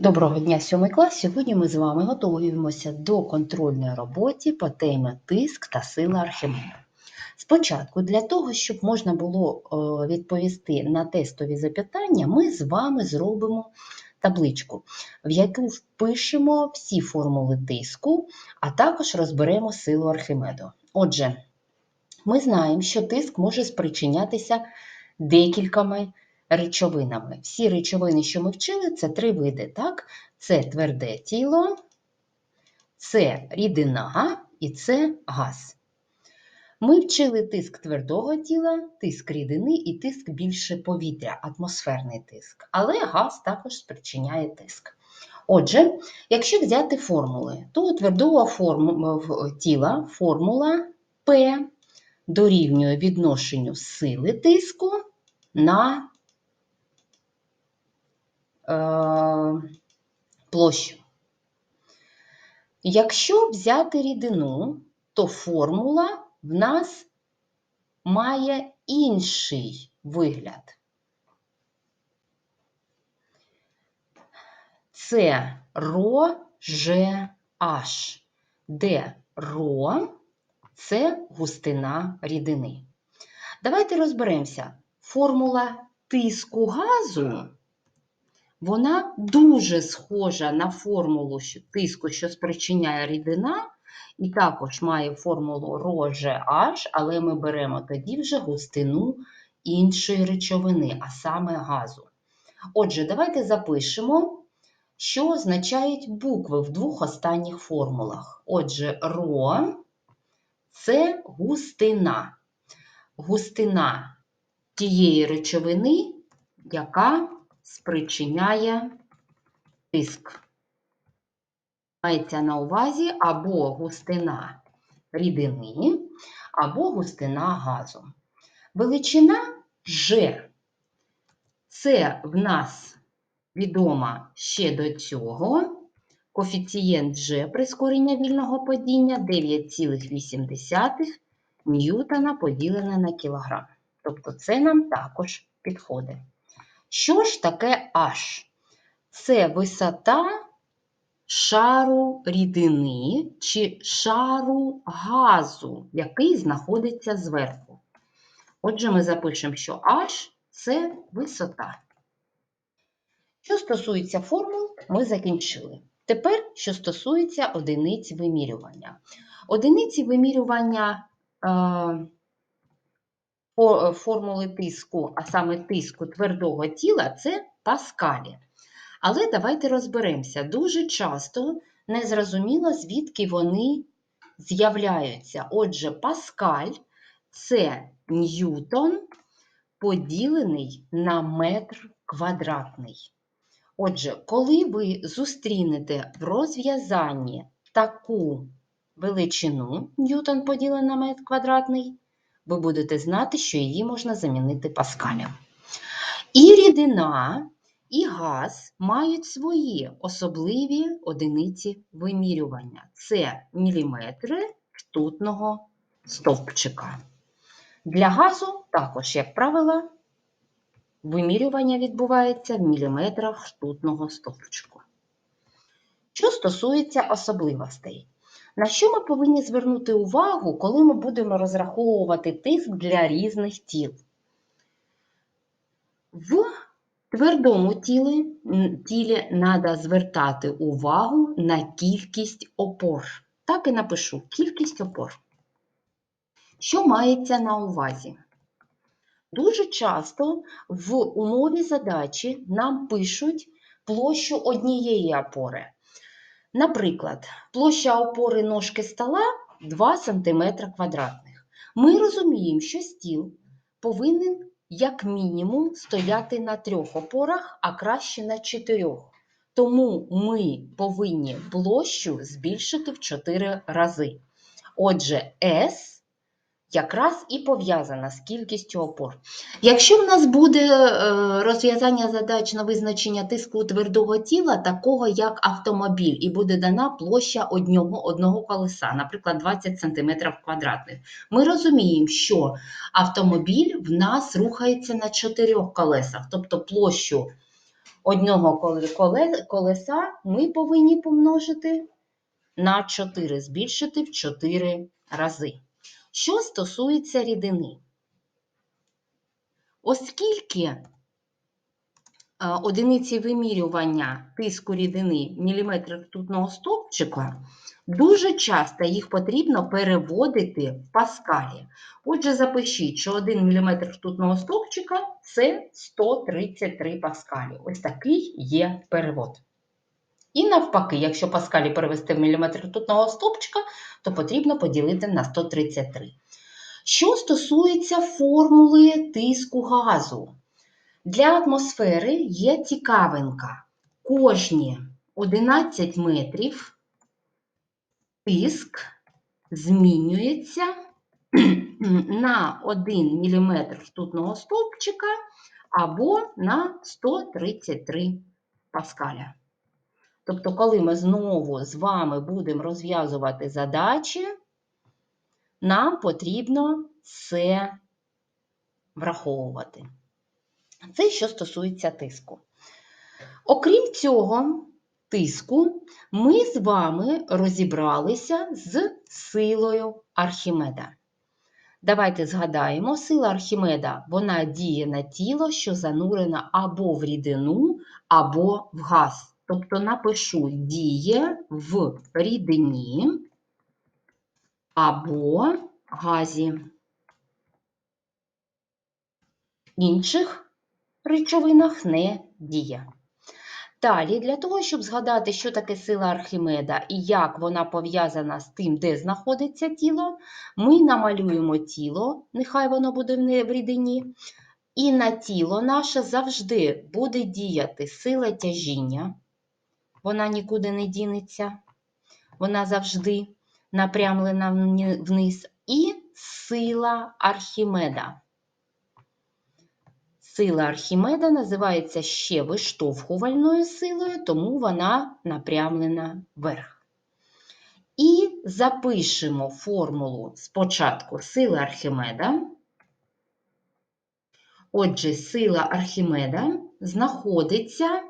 Доброго дня, сьомий клас. Сьогодні ми з вами готуємося до контрольної роботи по темі тиск та сила Архімеда. Спочатку, для того, щоб можна було е, відповісти на тестові запитання, ми з вами зробимо табличку, в яку впишемо всі формули тиску, а також розберемо силу Архімеду. Отже, ми знаємо, що тиск може спричинятися декількома речовинами. Всі речовини, що ми вчили, це три види. Так? Це тверде тіло, це рідина і це газ. Ми вчили тиск твердого тіла, тиск рідини і тиск більше повітря, атмосферний тиск. Але газ також спричиняє тиск. Отже, якщо взяти формули, то у твердого форму, тіла формула P дорівнює відношенню сили тиску на площу. Якщо взяти рідину, то формула в нас має інший вигляд. Це ро Ж H, де ро це густина рідини. Давайте розберемося. Формула тиску газу, вона дуже схожа на формулу тиску, що спричиняє рідина, і також має формулу РОЖH, але ми беремо тоді вже густину іншої речовини, а саме газу. Отже, давайте запишемо, що означають букви в двох останніх формулах. Отже, ро це густина. Густина тієї речовини, яка спричиняє тиск. Мається на увазі або густина рідини, або густина газу. Величина G це в нас відома ще до цього. Коефіцієнт G прискорення вільного падіння 9,8 ньютона поділене на кілограм. Тобто це нам також підходить. Що ж таке H? Це висота шару рідини чи шару газу, який знаходиться зверху. Отже, ми запишемо, що H це висота. Що стосується формул, ми закінчили. Тепер, що стосується одиниць вимірювання. Одиниці вимірювання е, формули тиску, а саме тиску твердого тіла, це паскалі. Але давайте розберемося. Дуже часто незрозуміло, звідки вони з'являються. Отже, паскаль це ньютон поділений на метр квадратний. Отже, коли ви зустрінете в розв'язанні таку величину ньютон поділений на метр квадратний, ви будете знати, що її можна замінити паскалем. І рідина, і газ мають свої особливі одиниці вимірювання. Це міліметри ртутного стовпчика. Для газу також, як правило, вимірювання відбувається в міліметрах ртутного стовпчику. Що стосується особливостей, на що ми повинні звернути увагу, коли ми будемо розраховувати тиск для різних тіл? В твердому тілі тілі треба звертати увагу на кількість опор. Так і напишу кількість опор. Що мається на увазі? Дуже часто в умові задачі нам пишуть площу однієї опори. Наприклад, площа опори ножки стола 2 см квадратних. Ми розуміємо, що стіл повинен як мінімум стояти на трьох опорах, а краще на чотирьох. Тому ми повинні площу збільшити в 4 рази. Отже, S якраз і пов'язана з кількістю опор. Якщо в нас буде е, розв'язання задач на визначення тиску твердого тіла, такого як автомобіль, і буде дана площа одного, одного колеса, наприклад, 20 см квадратних, ми розуміємо, що автомобіль в нас рухається на чотирьох колесах, тобто площу одного коле- коле- колеса ми повинні помножити на 4, збільшити в 4 рази. Що стосується рідини, оскільки е, одиниці вимірювання тиску рідини міліметр ртутного стовпчика, дуже часто їх потрібно переводити в паскалі. Отже, запишіть, що 1 мм ртутного стовпчика – це 133 паскалі. Ось такий є перевод. І навпаки, якщо паскалі перевести в міліметр ртутного стовпчика, то потрібно поділити на 133. Що стосується формули тиску газу, для атмосфери є цікавинка. Кожні 11 метрів тиск змінюється на 1 мм ртутного стовпчика або на 133 паскаля. Тобто, коли ми знову з вами будемо розв'язувати задачі, нам потрібно це враховувати. Це що стосується тиску. Окрім цього тиску, ми з вами розібралися з силою Архімеда. Давайте згадаємо, сила Архімеда вона діє на тіло, що занурена або в рідину, або в газ. Тобто напишу діє в рідині або газі. Інших речовинах не діє. Далі, для того, щоб згадати, що таке сила Архімеда і як вона пов'язана з тим, де знаходиться тіло, ми намалюємо тіло, нехай воно буде в рідині, і на тіло наше завжди буде діяти сила тяжіння. Вона нікуди не дінеться, вона завжди напрямлена вниз, і сила Архімеда. Сила Архімеда називається ще виштовхувальною силою, тому вона напрямлена вверх. І запишемо формулу спочатку сили Архімеда. Отже, сила Архімеда знаходиться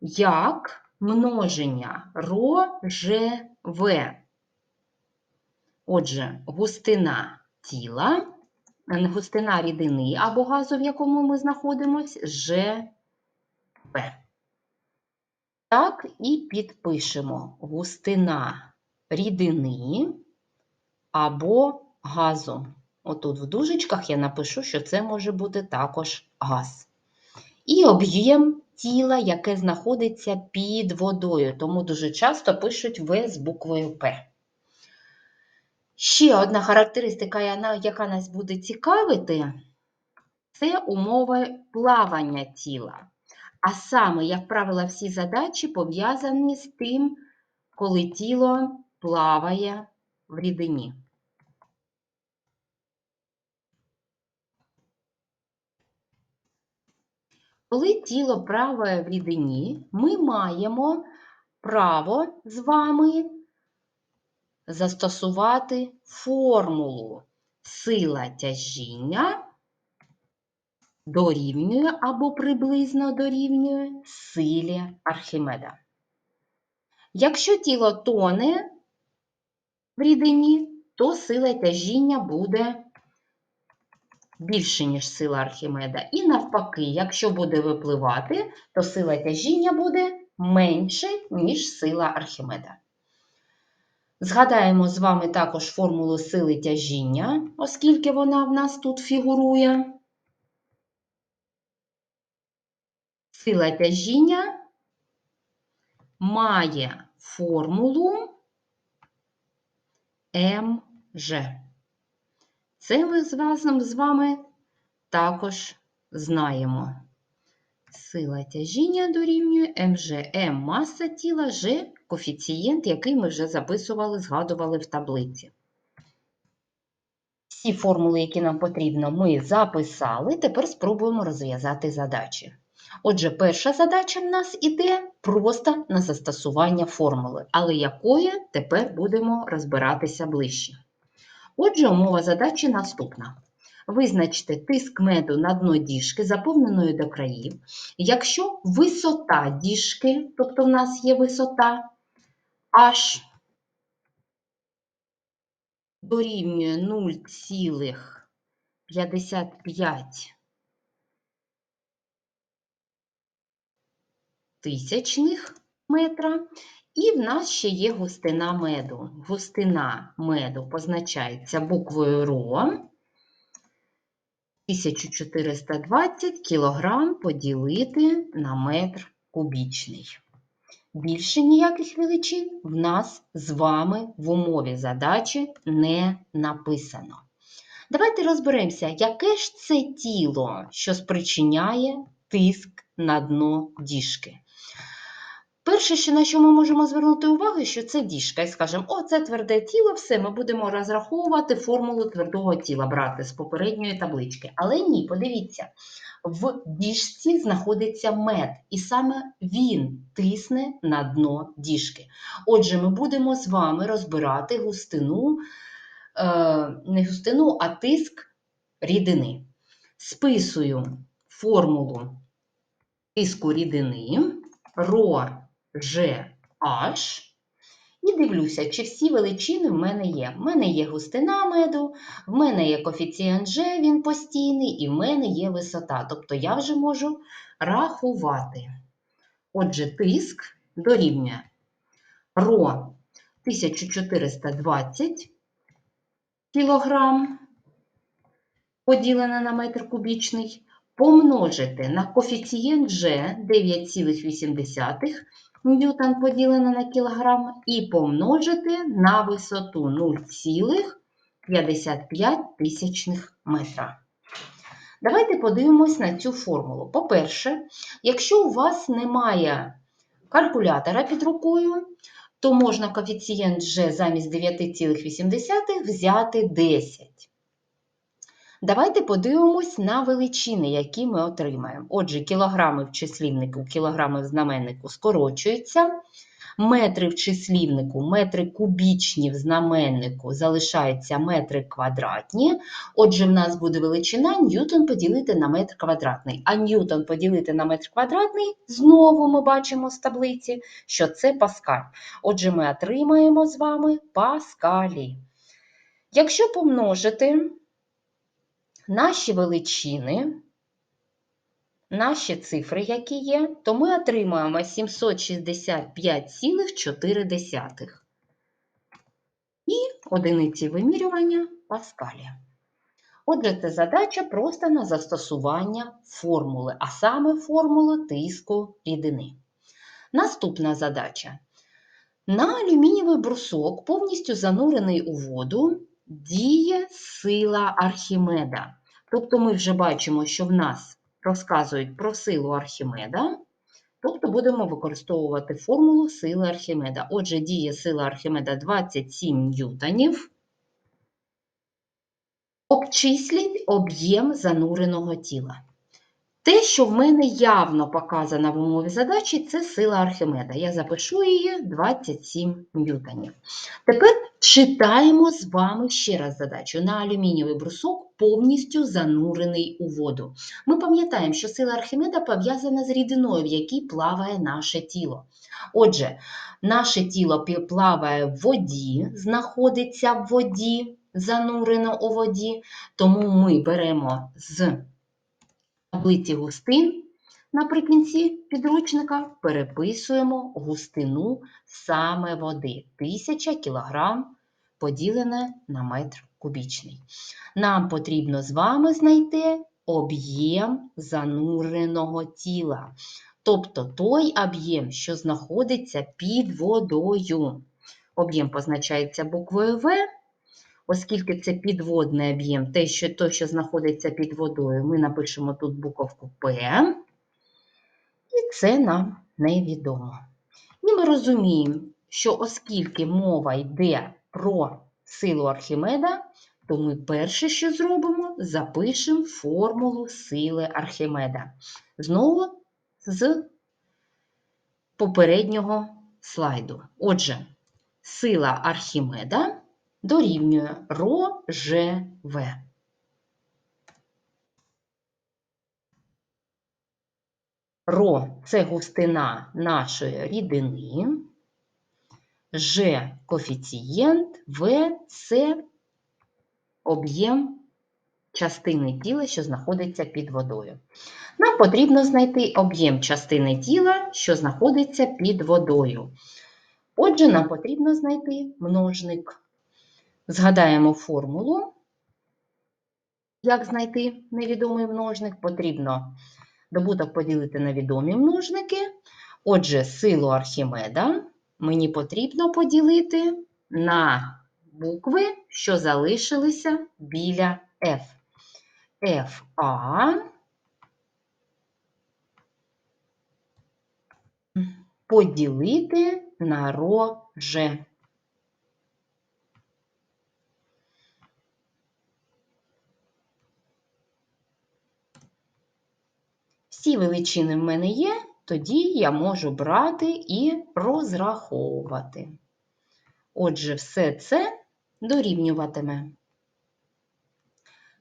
як множення РОЖВ. Отже, густина тіла густина рідини або газу, в якому ми знаходимося, ЖВ. Так і підпишемо густина рідини або газу. Отут в дужечках я напишу, що це може бути також газ. І об'єм тіла, яке знаходиться під водою, тому дуже часто пишуть В з буквою П. Ще одна характеристика, яка нас буде цікавити, це умови плавання тіла. А саме, як правило, всі задачі пов'язані з тим, коли тіло плаває в рідині. Коли тіло плаває в рідині, ми маємо право з вами застосувати формулу сила тяжіння дорівнює або приблизно дорівнює силі Архімеда. Якщо тіло тоне в рідині, то сила тяжіння буде більше, ніж сила Архімеда. І навпаки, якщо буде випливати, то сила тяжіння буде менше, ніж сила Архімеда. Згадаємо з вами також формулу сили тяжіння, оскільки вона в нас тут фігурує. Сила тяжіння має формулу МЖ. Це ми разом з вами також знаємо. Сила тяжіння дорівнює МЖ. М маса тіла, Ж коефіцієнт, який ми вже записували, згадували в таблиці. Всі формули, які нам потрібно, ми записали. Тепер спробуємо розв'язати задачі. Отже, перша задача в нас іде просто на застосування формули, але якої тепер будемо розбиратися ближче. Отже, умова задачі наступна. Визначте тиск меду на дно діжки, заповненої до країв. Якщо висота діжки, тобто в нас є висота H дорівнює 0,55 тисячних метра, і в нас ще є густина меду. Густина меду позначається буквою РО. 1420 кг поділити на метр кубічний. Більше ніяких величин в нас з вами в умові задачі не написано. Давайте розберемося, яке ж це тіло, що спричиняє тиск на дно діжки. Перше, що на що ми можемо звернути увагу, що це діжка. І скажемо, о, це тверде тіло, все, ми будемо розраховувати формулу твердого тіла, брати з попередньої таблички. Але ні, подивіться, в діжці знаходиться мед, і саме він тисне на дно діжки. Отже, ми будемо з вами розбирати густину, е, не густину, а тиск рідини. Списую формулу тиску рідини ро GH і дивлюся, чи всі величини в мене є. В мене є густина меду, в мене є коефіцієнт G, він постійний, і в мене є висота. Тобто я вже можу рахувати. Отже, тиск дорівнює ро 1420 кг поділене на метр кубічний, помножити на коефіцієнт G 9,8 ньютон поділене на кілограм і помножити на висоту 0,55 тисячних метра. Давайте подивимось на цю формулу. По-перше, якщо у вас немає калькулятора під рукою, то можна коефіцієнт G замість 9,8 взяти 10. Давайте подивимось на величини, які ми отримаємо. Отже, кілограми в числівнику, кілограми в знаменнику скорочуються. Метри в числівнику, метри кубічні в знаменнику залишаються метри квадратні. Отже, в нас буде величина ньютон поділити на метр квадратний. А ньютон поділити на метр квадратний, знову ми бачимо з таблиці, що це паскаль. Отже, ми отримаємо з вами паскалі. Якщо помножити наші величини, наші цифри, які є, то ми отримаємо 765,4. І одиниці вимірювання паскалі. Отже, це задача просто на застосування формули, а саме формули тиску рідини. Наступна задача. На алюмінієвий брусок, повністю занурений у воду, діє сила Архімеда. Тобто ми вже бачимо, що в нас розказують про силу Архімеда, тобто будемо використовувати формулу сили Архімеда. Отже, діє сила Архімеда 27 ньютонів. Обчисліть об'єм зануреного тіла. Те, що в мене явно показано в умові задачі, це сила Архімеда. Я запишу її 27 ньютонів. Тепер читаємо з вами ще раз задачу. На алюмінієвий брусок повністю занурений у воду. Ми пам'ятаємо, що сила Архімеда пов'язана з рідиною, в якій плаває наше тіло. Отже, наше тіло плаває в воді, знаходиться в воді, занурено у воді, тому ми беремо з таблиці густин наприкінці підручника переписуємо густину саме води 1000 кг поділене на метр кубічний. Нам потрібно з вами знайти об'єм зануреного тіла, тобто той об'єм, що знаходиться під водою. Об'єм позначається буквою В. Оскільки це підводний об'єм, те, що то, що знаходиться під водою, ми напишемо тут буковку П, і це нам невідомо. І ми розуміємо, що оскільки мова йде про силу Архімеда, то ми перше, що зробимо, запишемо формулу сили Архімеда. Знову з попереднього слайду. Отже, сила Архімеда дорівнює ро Ж, Ро це густина нашої рідини. Ж коефіцієнт, В це об'єм частини тіла, що знаходиться під водою. Нам потрібно знайти об'єм частини тіла, що знаходиться під водою. Отже, нам потрібно знайти множник. Згадаємо формулу. Як знайти невідомий множник? Потрібно добуток поділити на відомі множники. Отже, силу Архімеда мені потрібно поділити на букви, що залишилися біля F. FA поділити на ро Ж. Всі величини в мене є, тоді я можу брати і розраховувати. Отже, все це дорівнюватиме.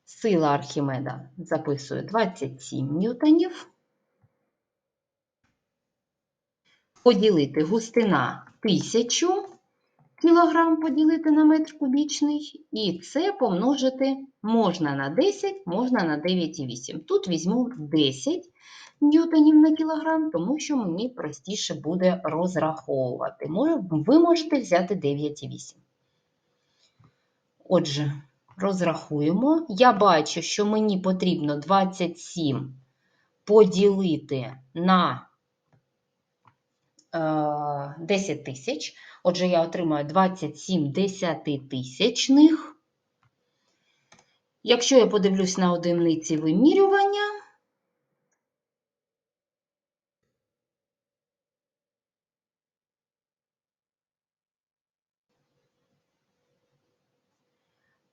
Сила Архімеда записую 27 ньютонів. Поділити густина 1000 кг поділити на метр кубічний, і це помножити можна на 10, можна на 9,8. Тут візьму 10 ньютонів на кілограм, тому що мені простіше буде розраховувати. Ви можете взяти 9,8. Отже, розрахуємо. Я бачу, що мені потрібно 27 поділити на 10 тисяч. Отже, я отримаю 27 десятитисячних. Якщо я подивлюсь на одиниці вимірювання,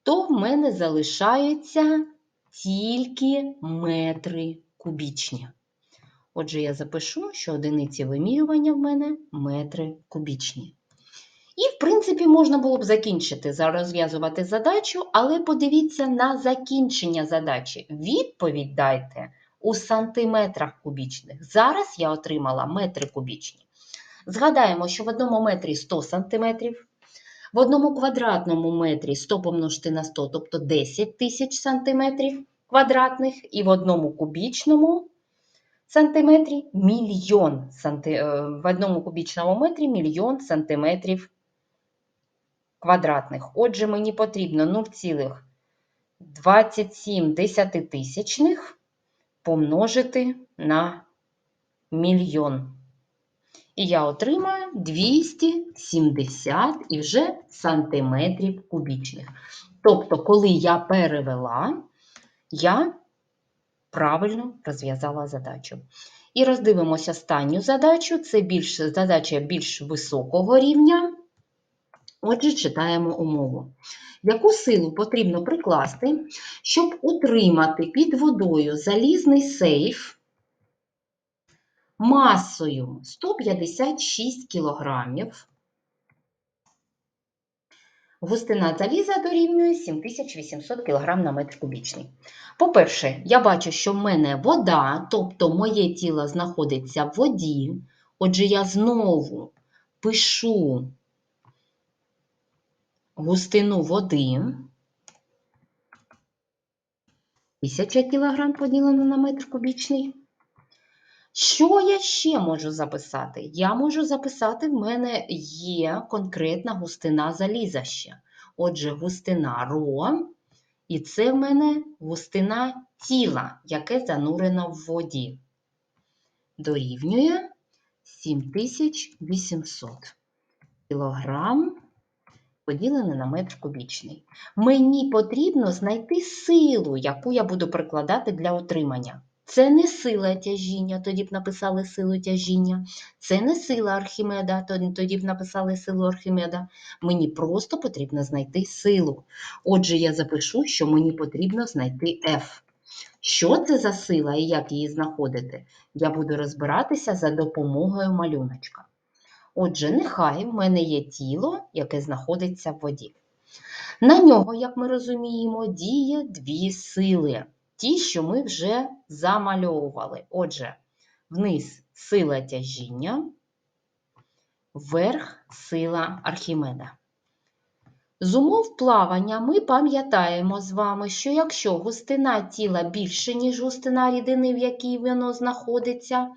то в мене залишаються тільки метри кубічні. Отже, я запишу, що одиниці вимірювання в мене метри кубічні. І, в принципі, можна було б закінчити, розв'язувати задачу, але подивіться на закінчення задачі. Відповідь дайте у сантиметрах кубічних. Зараз я отримала метри кубічні. Згадаємо, що в одному метрі 100 сантиметрів, в одному квадратному метрі 100 помножити на 100, тобто 10 тисяч сантиметрів квадратних, і в одному кубічному сантиметрі мільйон санти... Е, в одному кубічному метрі мільйон сантиметрів квадратних. Отже, мені потрібно 0,27 десятитисячних помножити на мільйон. І я отримаю 270 і вже сантиметрів кубічних. Тобто, коли я перевела, я правильно розв'язала задачу. І роздивимося останню задачу. Це більш, задача більш високого рівня. Отже, читаємо умову. Яку силу потрібно прикласти, щоб утримати під водою залізний сейф масою 156 кг? Густина заліза дорівнює 7800 кг на метр кубічний. По-перше, я бачу, що в мене вода, тобто моє тіло знаходиться в воді. Отже, я знову пишу густину води. 1000 кг поділено на метр кубічний. Що я ще можу записати? Я можу записати, в мене є конкретна густина заліза ще. Отже, густина ро, і це в мене густина тіла, яке занурено в воді. Дорівнює 7800 кілограм поділене на метр кубічний. Мені потрібно знайти силу, яку я буду прикладати для отримання. Це не сила тяжіння, тоді б написали силу тяжіння. Це не сила Архімеда, тоді б написали силу Архімеда. Мені просто потрібно знайти силу. Отже, я запишу, що мені потрібно знайти F. Що це за сила і як її знаходити? Я буду розбиратися за допомогою малюночка. Отже, нехай в мене є тіло, яке знаходиться в воді. На нього, як ми розуміємо, діє дві сили ті, що ми вже замальовували. Отже, Вниз сила тяжіння, вверх сила Архімеда. З умов плавання ми пам'ятаємо з вами, що якщо густина тіла більше, ніж густина рідини, в якій воно знаходиться,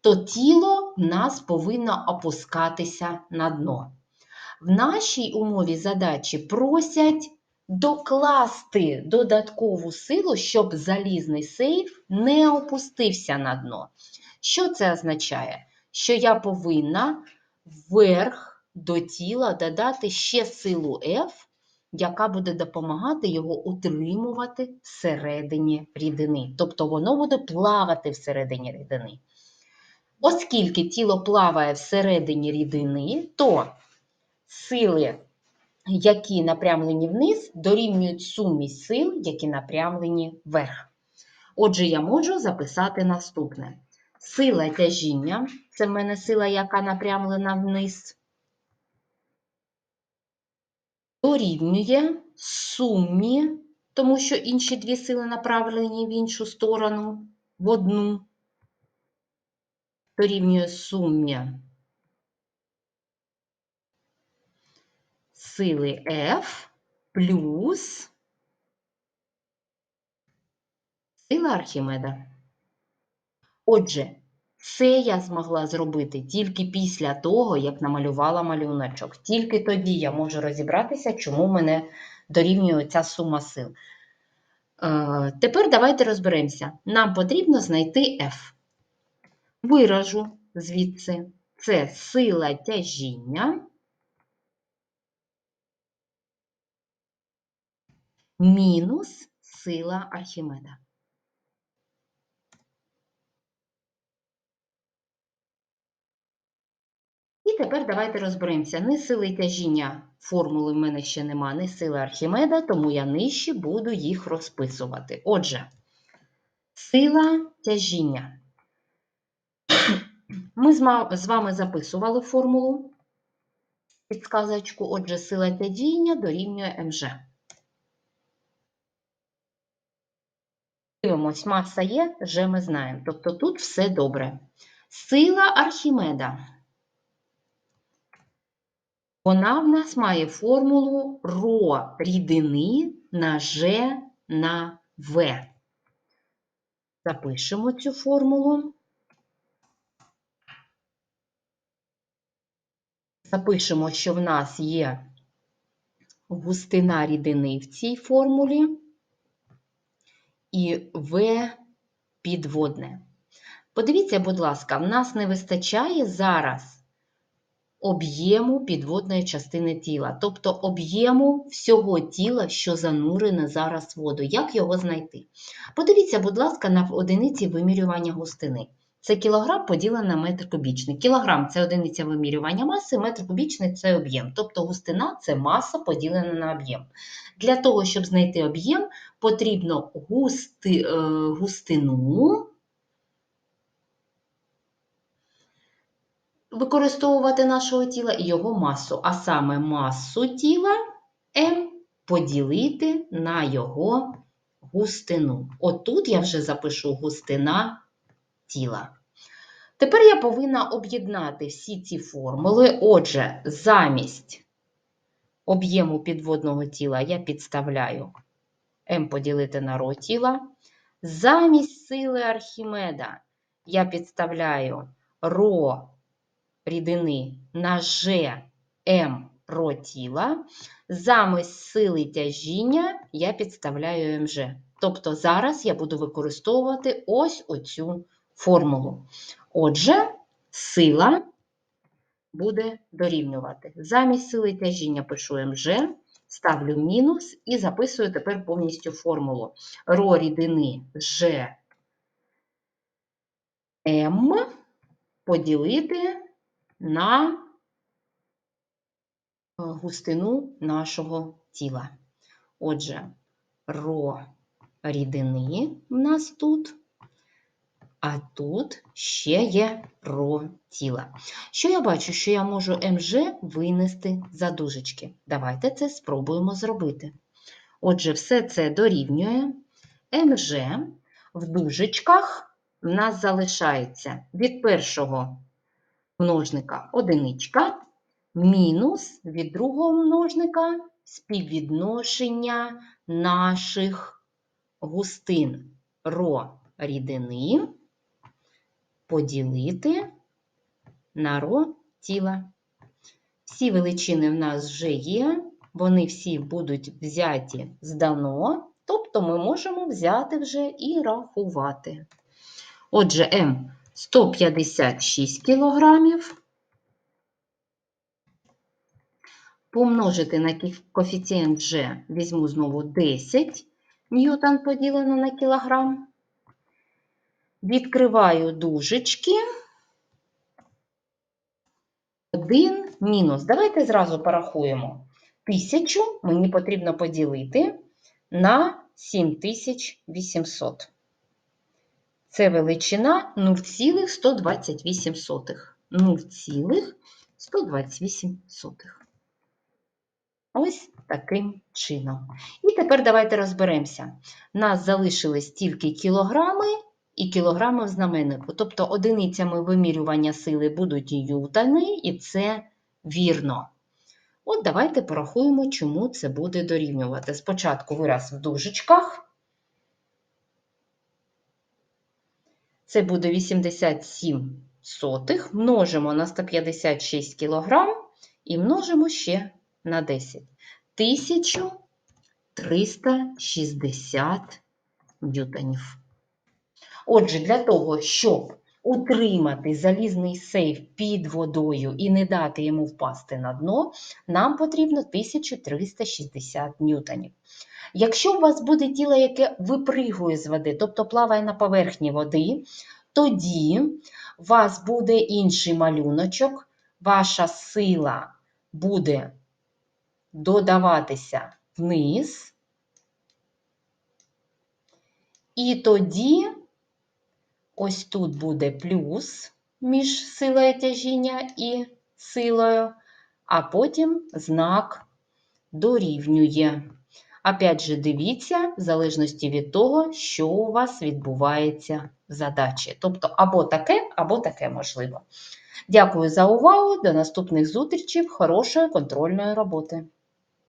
то тіло в нас повинно опускатися на дно. В нашій умові задачі просять докласти додаткову силу, щоб залізний сейф не опустився на дно. Що це означає? Що я повинна вверх до тіла додати ще силу F, яка буде допомагати його утримувати всередині рідини. Тобто воно буде плавати всередині рідини. Оскільки тіло плаває всередині рідини, то сили, які напрямлені вниз, дорівнюють сумі сил, які напрямлені вверх. Отже, я можу записати наступне. Сила тяжіння це в мене сила, яка напрямлена вниз, дорівнює сумі, тому що інші дві сили направлені в іншу сторону, в одну, дорівнює сумі сили F плюс сила Архімеда. Отже, це я змогла зробити тільки після того, як намалювала малюночок. Тільки тоді я можу розібратися, чому мене дорівнює ця сума сил. Е, тепер давайте розберемося. Нам потрібно знайти F. Виражу звідси. Це сила тяжіння мінус сила Архімеда. І тепер давайте розберемося. Ні сили тяжіння формули в мене ще нема, ні сили Архімеда, тому я нижче буду їх розписувати. Отже, сила тяжіння. Ми з вами записували формулу підсказочку. Отже, сила тяжіння дорівнює МЖ. Дивимось, маса є, вже ми знаємо. Тобто тут все добре. Сила Архімеда. Вона в нас має формулу ро рідини на Ж на В. Запишемо цю формулу. Запишемо, що в нас є густина рідини в цій формулі і В підводне. Подивіться, будь ласка, в нас не вистачає зараз об'єму підводної частини тіла, тобто об'єму всього тіла, що занурене зараз в воду. Як його знайти? Подивіться, будь ласка, на одиниці вимірювання густини. Це кілограм поділений на метр кубічний. Кілограм це одиниця вимірювання маси, метр кубічний це об'єм. Тобто густина це маса поділена на об'єм. Для того, щоб знайти об'єм, потрібно густи, е, густину використовувати нашого тіла і його масу, а саме масу тіла М поділити на його густину. Отут я вже запишу густина тіла. Тепер я повинна об'єднати всі ці формули. Отже, замість об'єму підводного тіла я підставляю М поділити на ро тіла. Замість сили Архімеда я підставляю ро рідини на Ж М ро тіла. Замість сили тяжіння я підставляю МЖ. Тобто зараз я буду використовувати ось оцю формулу. Отже, сила буде дорівнювати. Замість сили тяжіння пишу МЖ, ставлю мінус і записую тепер повністю формулу. Ро рідини Ж М поділити на е, густину нашого тіла. Отже, ро рідини в нас тут, а тут ще є ро тіла. Що я бачу, що я можу МЖ винести за дужечки. Давайте це спробуємо зробити. Отже, все це дорівнює МЖ в дужечках в нас залишається від першого множника одиничка, мінус від другого множника співвідношення наших густин ро рідини поділити на ро тіла. Всі величини в нас вже є, вони всі будуть взяті з дано, тобто ми можемо взяти вже і рахувати. Отже, М 156 кілограмів. Помножити на коефіцієнт вже візьму знову 10 ньютон поділено на кілограм. Відкриваю дужечки. 1 мінус. Давайте зразу порахуємо. 1000 мені потрібно поділити на 7800. Це величина 0,128. 0,128. Ось таким чином. І тепер давайте розберемося. Нас залишились тільки кілограми і кілограми в знаменнику. Тобто одиницями вимірювання сили будуть ньютони, і це вірно. От давайте порахуємо, чому це буде дорівнювати. Спочатку вираз в дужечках. Це буде 87 сотих. Множимо на 156 кілограм і множимо ще на 10. 1360 ньютонів. Отже, для того, щоб утримати залізний сейф під водою і не дати йому впасти на дно, нам потрібно 1360 ньютонів. Якщо у вас буде тіло, яке випригує з води, тобто плаває на поверхні води, тоді у вас буде інший малюночок, ваша сила буде додаватися вниз. І тоді ось тут буде плюс між силою тяжіння і силою, а потім знак дорівнює. Опять же, дивіться, в залежності від того, що у вас відбувається в задачі. Тобто або таке, або таке можливо. Дякую за увагу. До наступних зустрічей. Хорошої контрольної роботи.